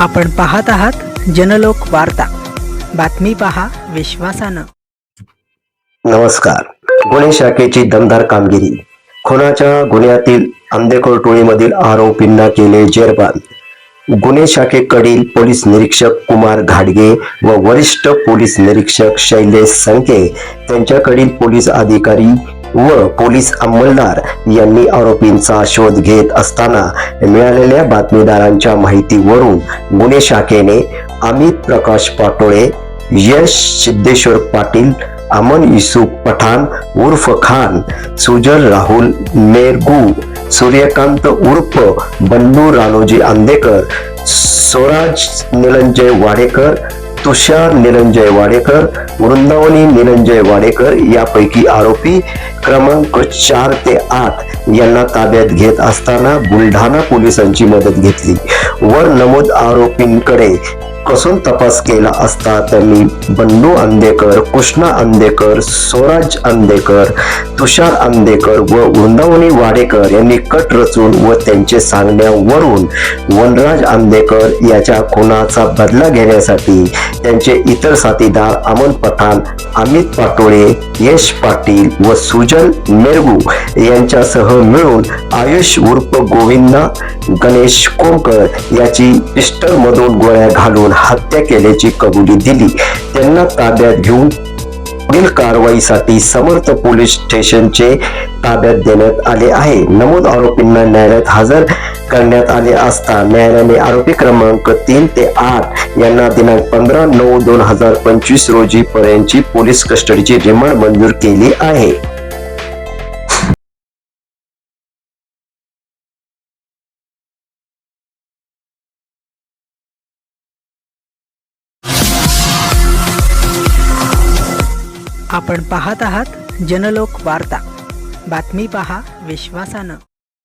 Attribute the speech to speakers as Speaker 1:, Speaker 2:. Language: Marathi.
Speaker 1: आपण पाहत आहात जनलोक वार्ता. बातमी पहा विश्वासानं.
Speaker 2: नमस्कार. गुन्हे शाखेची दमदार कामगिरी. खुनाच्या गुन्ह्यातील आंदेखोर टोळीमधील आरोपींना केले जेरबान. गुन्हे शाखेकडील पोलीस निरीक्षक कुमार घाडगे व वरिष्ठ पोलीस निरीक्षक शैलेश संके त्यांच्याकडील पोलीस अधिकारी व पोलीस अंमलदार यांनी आरोपींचा शोध घेत असताना मिळालेल्या बातमीदारांच्या माहितीवरून गुन्हे शाखेने अमित प्रकाश पाटोळे यश सिद्धेश्वर पाटील अमन युसुफ पठाण उर्फ खान सुजल राहुल मेरगू सूर्यकांत उर्फ बंडू रानोजी आंदेकर स्वराज निरंजय वाडेकर तुषार निरंजय वाडेकर वृंदावनी निरंजय वाडेकर यापैकी आरोपी क्रमांक चार ते आठ यांना ताब्यात घेत असताना बुलढाणा पोलिसांची मदत घेतली वर नमूद आरोपींकडे कसून तपास केला असता त्यांनी? बन्नू अंदेकर कृष्णा अंदेकर स्वराज अंदेकर तुषार अंदेकर व वृंदावनी वाडेकर यांनी कट रचून व त्यांचे सांगण्यावरून वनराज आंदेकर याच्या खुनाचा बदला घेण्यासाठी त्यांचे इतर साथीदार अमन पठाण अमित पाटोळे यश पाटील व सुजन मेरगू यांच्यासह मिळून आयुष उर्फ गोविंदा गणेश कोमकर याची पिस्टल मधून गोळ्या घालून हत्या केल्याची कबुली दिली. त्यांना ताब्यात घेऊन पुढील कारवाईसाठी समर्थ पोलीस स्टेशनचे ताब्यात देण्यात आले आहे. नमूद आरोपींना न्यायालयात हजर करण्यात आले असता न्यायालयाने आरोपी क्रमांक तीन ते आठ यांना दिनांक पंधरा नऊ दोन हजार पंचवीस रोजी पर्यंतची पोलीस कस्टडीची रिमांड मंजूर केली आहे.
Speaker 1: आपण पाहत आहात जनलोक वार्ता. बातमी पहा विश्वासानं.